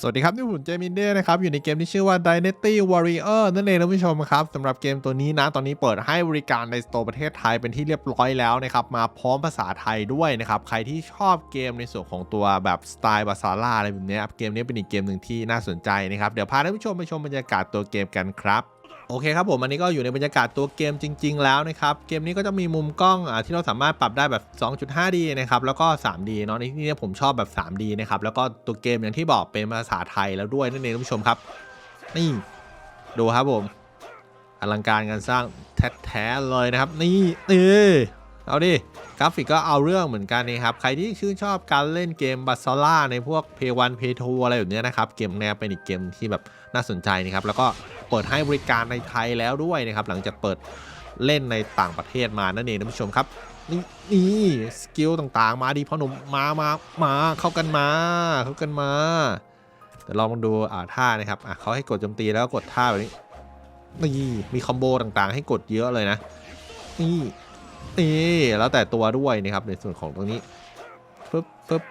สวัสดีครับนี่ผมเจมินเด้นะครับ อยู่ในเกมที่ชื่อว่า Dynasty Warrior นั่นเองท่านผู้ชมครับสำหรับเกมตัวนี้นะ ตอนนี้เปิดให้บริการในสโตร์ประเทศไทยเป็นที่เรียบร้อยแล้วนะครับ มาพร้อมภาษาไทยด้วยนะครับ ใครที่ชอบเกมในส่วนของตัวแบบสไตล์บาซาร่าอะไรแบบนี้เกมนี้เป็นอีกเกมหนึ่งที่น่าสนใจนะครับ เดี๋ยวพาท่านผู้ชมไปชมบรรยากาศตัวเกมกันครับ โอเคครับผมอันนี้ก็อยู่ในบรรยากาศตัวเกมจริง ๆ แล้วนะครับเกมนี้ก็จะมีมุมกล้องอที่เราสามารถปรับได้แบบ 2.5D นะครับแล้วก็ 3D เนาะในที่นี้ผมชอบแบบ 3D นะครับแล้วก็ตัวเกมอย่างที่บอกเป็นภาษาไทยแล้วด้วยนั่นเองท่านผู้ชมครับ นี่ดูครับผมอลังการการสร้างแท้ๆเลยนะครับ นี่เออ เอาดิกราฟิกก็เอาเรื่องเหมือนกันนะครับ ใครที่ชื่นชอบการเล่นเกมบาซาร่าในพวกเพย์วันเพย์ทอะไรแบบเนี้ยนะครับ เกมแนวเป็นอีกเกมที่แบบน่าสนใจนะครับ แล้วก็เปิดให้บริการในไทยแล้วด้วยนะครับ หลังจากเปิดเล่นในต่างประเทศมานั่นเองท่านผู้ชมครับ นี่นี่สกิลต่างๆ มาดีพ่อหนุ่มมามามาเข้ากันมา เข้ากันมาเดี๋ยวลองมาดูอ่าท่านะครับอะเขาให้กดโจมตีแล้วกดท่าแบบนี้นี่มีคอมโบต่างๆ ให้กดเยอะเลยนะนี่ นี่แล้วแต่ตัวด้วยนะครับ ในส่วนของตรงนี้ปึ๊บปึ๊บ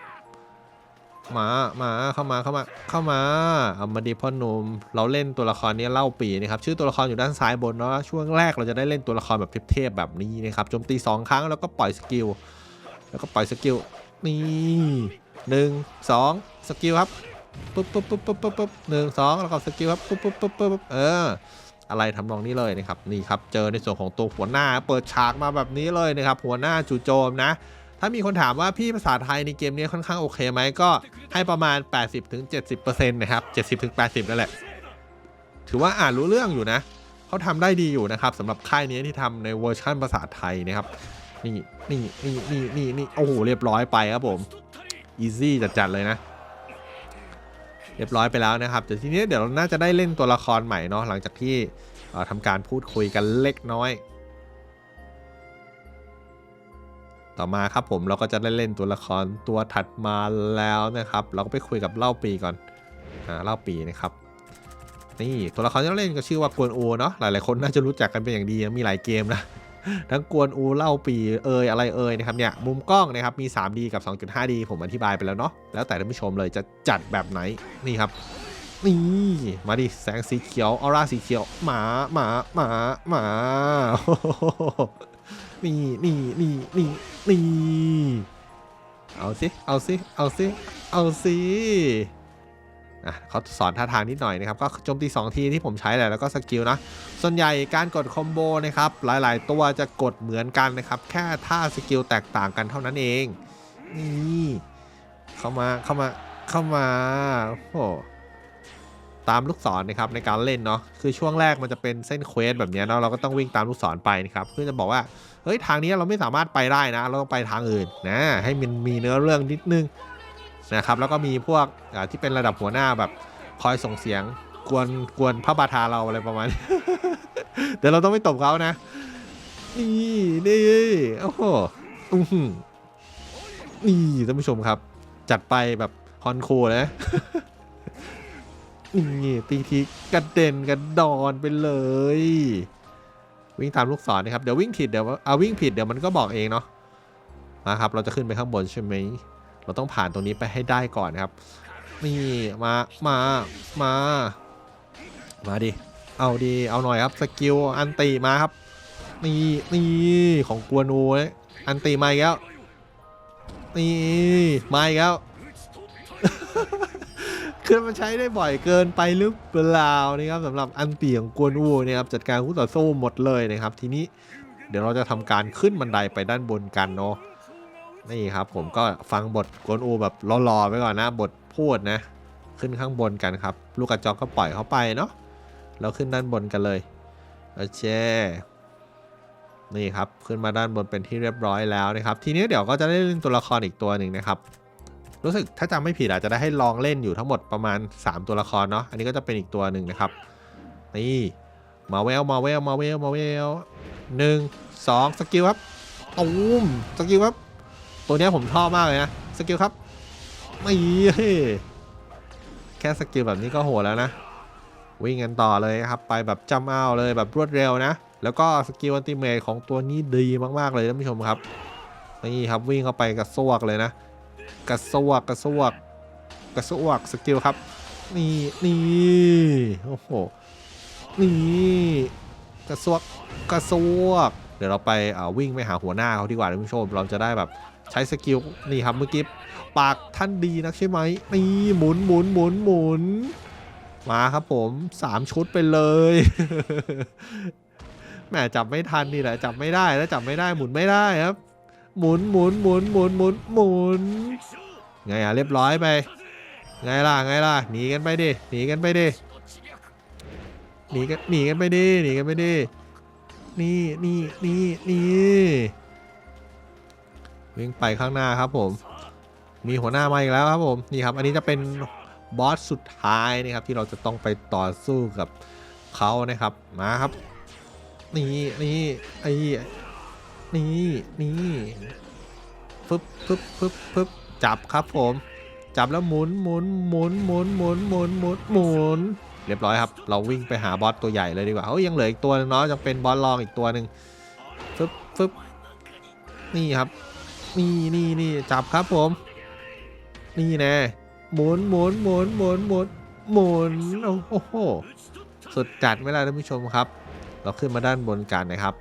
มามาเข้ามาเข้ามาเข้ามาเอามาดีพ่อหนุ่มเราเล่นตัวละครนี้เล่าปีนะครับชื่อตัวละครอยู่ด้านซ้ายบนเนาะช่วงแรกเราจะได้เล่นตัวละครแบบเทพๆแบบนี้นะครับโจมตีสองครั้งแล้วก็ปล่อยสกิลแล้วก็ปล่อยสกิลนี่หนึ่งสองสกิลครับปุ๊บปุ๊บปุ๊บปุ๊บปุ๊บปุ๊บหนึ่งสองแล้วก็สกิลครับปุ๊บปุ๊บปุ๊บปุ๊บเออ อะไรทำนองนี้เลยนะครับนี่ครับเจอในส่วนของตัวหัวหน้าเปิดฉากมาแบบนี้เลยนะครับหัวหน้าจู่โจมนะ ถ้ามีคนถามว่าพี่ภาษาไทยในเกมนี้ค่อนข้างโอเคไหมก็ให้ประมาณ 80-70%นะครับ70-80นั่นแหละ ถือว่าอ่านรู้เรื่องอยู่นะเขาทำได้ดีอยู่นะครับสำหรับค่ายนี้ที่ทำในเวอร์ชันภาษาไทยนะครับนี่นี่นี่นี่นี่นี่โอ้โหเรียบร้อยไปครับผมอีซี่จัดๆเลยนะ เรียบร้อยไปแล้วนะครับแต่ทีนี้เดี๋ยวเราน่าจะได้เล่นตัวละครใหม่เนาะหลังจากที่ทำการพูดคุยกันเล็กน้อย ต่อมาครับผมเราก็จะได้เล่นตัวละครตัวถัดมาแล้วนะครับ เราก็ไปคุยกับเล่าปีก่อนอ่าเล่าปีนะครับนี่ตัวละครที่เราเล่นก็ชื่อว่ากวนอูเนาะหลายๆคนน่าจะรู้จักกันเป็นอย่างดีมีหลายเกมนะ ทั้งกวนอูเล่าปีเอยอะไรเอยนะครับเนี่ยมุมกล้องนะครับมี 3D กับ 2.5D ผมอธิบายไปแล้วเนาะแล้วแต่ท่านผู้ชมเลยจะจัดแบบไหนนี่ครับนี่มาดิแสงสีเขียวออร่าสีเขียวหมาหมาหมาหมาโอ้โหนี่นี่นี่นี่นี่เอาสิเอาสิเอาสิเอาสิ อะเขาสอนท่าทางนิดหน่อยนะครับ ก็โจมตี 2 ทีที่ผมใช้แหละแล้วก็สกิลนะ ส่วนใหญ่การกดคอมโบนะครับ หลายๆ ตัวจะกดเหมือนกันนะครับ แค่ท่าสกิลแตกต่างกันเท่านั้นเอง นี่เข้ามาเข้ามาเข้ามาโอ้โหตามลูกศรนะครับในการเล่นเนาะคือช่วงแรกมันจะเป็นเส้นเควสแบบนี้เนาะเราก็ต้องวิ่งตามลูกศรไปนะครับเพื่อจะบอกว่าเฮ้ยทางนี้เราไม่สามารถไปได้นะ เราต้องไปทางอื่นนะให้มันมีเนื้อเรื่องนิดนึง นะครับแล้วก็มีพวกที่เป็นระดับหัวหน้าแบบคอยส่งเสียงกวนกวนพระบาทาเราอะไรประมาณเดี๋ยวเราต้องไม่ตบเขานะ นี่นี่โอ้โหอื้อหือนี่ท่านผู้ชมครับ จัดไปแบบฮอนโคเลยนะนี่ตีทีกระเด็นกระดอนไปเลย วิ่งตามลูกศรนะครับเดี๋ยววิ่งผิดเดี๋ยวเอาวิ่งผิดเดี๋ยวมันก็บอกเองเนาะมาครับเราจะขึ้นไปข้างบนใช่ไหม เราต้องผ่านตรงนี้ไปให้ได้ก่อนครับนี่มามามา มาดิ เอาดีเอาหน่อยครับสกิลอันตีมาครับนี่นี่ของกวนอูนะอันตีมาอีกแล้วนี่มาอีกแล้วคือมันใช้ได้บ่อยเกินไปหรือเปล่านะครับสำหรับอันตีของกวนอูเนี่ยครับจัดการคู่ต่อสู้หมดเลยนะครับ ทีนี้เดี๋ยวเราจะทำการขึ้นบันไดไปด้านบนกันเนาะ นี่ครับผมก็ฟังบทกวนอูแบบรอๆไปก่อนนะ บทพูดนะ ขึ้นข้างบนกันครับ ลูกกระจอกก็ปล่อยเขาไปเนาะแล้วขึ้นด้านบนกันเลยโอเคนี่ครับขึ้นมาด้านบนเป็นที่เรียบร้อยแล้วนะครับ ทีนี้เดี๋ยวก็จะได้เล่นตัวละครอีกตัวหนึ่งนะครับ รู้สึกถ้าจำไม่ผิดอาจจะได้ให้ลองเล่นอยู่ทั้งหมดประมาณ 3 ตัวละครเนาะอันนี้ก็จะเป็นอีกตัวหนึ่งนะครับ นี่มาเวลมาเวลมาเวลมาเวลหนึ่งสองสกิลครับตูมสกิลครับ ตัวนี้ผมชอบมากเลยนะ สกิลครับ ไม่แค่สกิลแบบนี้ก็โหดแล้วนะ วิ่งกันต่อเลยครับ ไปแบบจำเอาเลยแบบรวดเร็วนะ แล้วก็สกิลอันติเมทของตัวนี้ดีมากๆเลยท่านผู้ชมครับ นี่ครับวิ่งเข้าไปกระซวกเลยนะ กระซวกกระซวกกระซวกสกิลครับ นี่นี่โอ้โหนี่กระซวกกระซวก เดี๋ยวเราไปวิ่งไปหาหัวหน้าเขาดีกว่าท่านผู้ชม เราจะได้แบบใช้สกิลนี่ครับเมื่อกี้ปากท่านดีนักใช่ไหมนี่หมุนหมุนหมุนหมุนมาครับผมสามชุดไปเลยแหมจับไม่ทันนี่แหละจับไม่ได้แล้วจับไม่ได้หมุนไม่ได้ครับ หมุนหมุนหมุนหมุนหมุนหมุนไงอะเรียบร้อยไป ไงล่ะไงล่ะหนีกันไปดิหนีกันไปดิหนีกันหนีกันไปดิหนีกันไปดิ นี่นี่นี่นี่วิ่งไปข้างหน้าครับผม มีหัวหน้ามาอีกแล้วครับผม นี่ครับ อันนี้จะเป็นบอสสุดท้ายนะครับที่เราจะต้องไปต่อสู้กับเขานะครับ มาครับ นี่นี่ไอ้นี่นี่ฟึบฟึบฟึบฟึบจับครับผม จับแล้วหมุนหมุนหมุนหมุนหมุนหมุนหมุนหมุน เรียบร้อยครับ เราวิ่งไปหาบอสตัวใหญ่เลยดีกว่าเฮ้ยยังเหลืออีกตัวนึงเนาะยังเป็นบอสรองอีกตัวหนึ่งฟึบฟึบนี่ครับ นี่นี่นี่จับครับผม นี่แน่หมุนหมุนหมุนหมุนหมุนหมุนโอ้โหสุดจัดไหมล่ะท่านผู้ชมครับ เราขึ้นมาด้านบนกันนะครับ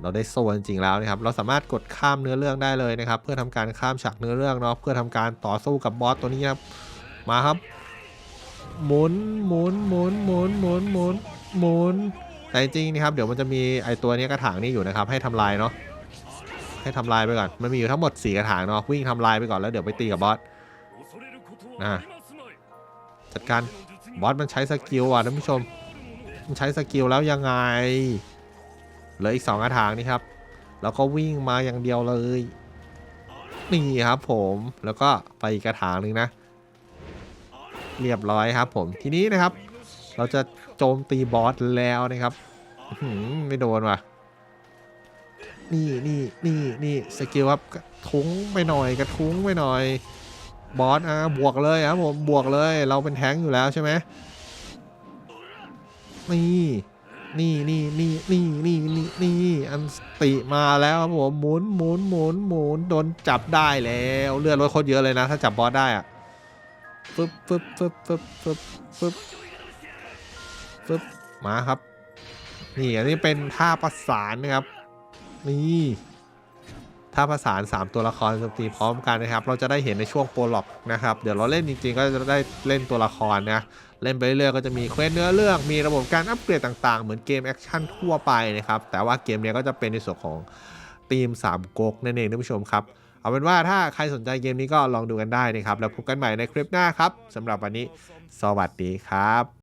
เราได้โซนจริงแล้วนะครับ เราสามารถกดข้ามเนื้อเรื่องได้เลยนะครับ เพื่อทำการข้ามฉากเนื้อเรื่องเนาะเพื่อทำการต่อสู้กับบอสตัวนี้ครับ มาครับ หมุนหมุนหมุนหมุนหมุนหมุนหมุนแต่จริงนะครับ เดี๋ยวมันจะมีไอตัวนี้กระถางนี่อยู่นะครับ ให้ทำลายเนาะให้ทำลายไปก่อน มันมีอยู่ทั้งหมด 4 กระถางเนาะวิ่งทำลายไปก่อนแล้วเดี๋ยวไปตีกับบอสอะจัดการบอสมันใช้สกิลอะท่านผู้ชม มันใช้สกิลแล้วยังไง เหลืออีกสองกระถางนี่ครับ แล้วก็วิ่งมาอย่างเดียวเลยนี่ครับผมแล้วก็ไปอีกกระถางหนึ่งนะ เรียบร้อยครับผมทีนี้นะครับ เราจะโจมตีบอสแล้วนะครับไม่โดนว่ะนี่นี่นี่นี่สกิลครับกระทุ้งไปหน่อยกระทุ้งไปหน่อยบอสอะบวกเลยครับผมบวกเลยเราเป็นแท้งอยู่แล้วใช่ไหมนี่นี่นี่นี่นี่นี่นี่นี่อันติมาแล้วครับผมหมุนหมุนหมุนหมุนโดนจับได้แล้วเลือดลดโคตรเยอะเลยนะ ถ้าจับบอสได้อะ ฟึบฟึบฟึบฟึบฟึบฟึบฟึบมาครับ นี่อันนี้เป็นท่าประสานนะครับ นี่ถ้าประสาน 3 ตัวละครโจมตีพร้อมกันนะครับ เราจะได้เห็นในช่วงโปรล็อกนะครับ เดี๋ยวเราเล่นจริงๆ ก็จะได้เล่นตัวละครนะเล่นไปเรื่อยก็จะมีเควสเนื้อเรื่องมีระบบการอัปเกรดต่างๆ เหมือนเกมแอคชั่นทั่วไปนะครับ แต่ว่าเกมนี้ก็จะเป็นในส่วนของทีม3ก๊กนั่นเองท่านผู้ชมครับ เอาเป็นว่าถ้าใครสนใจเกมนี้ก็ลองดูกันได้นะครับ แล้วพบกันใหม่ในคลิปหน้าครับสำหรับวันนี้ สวัสดีครับ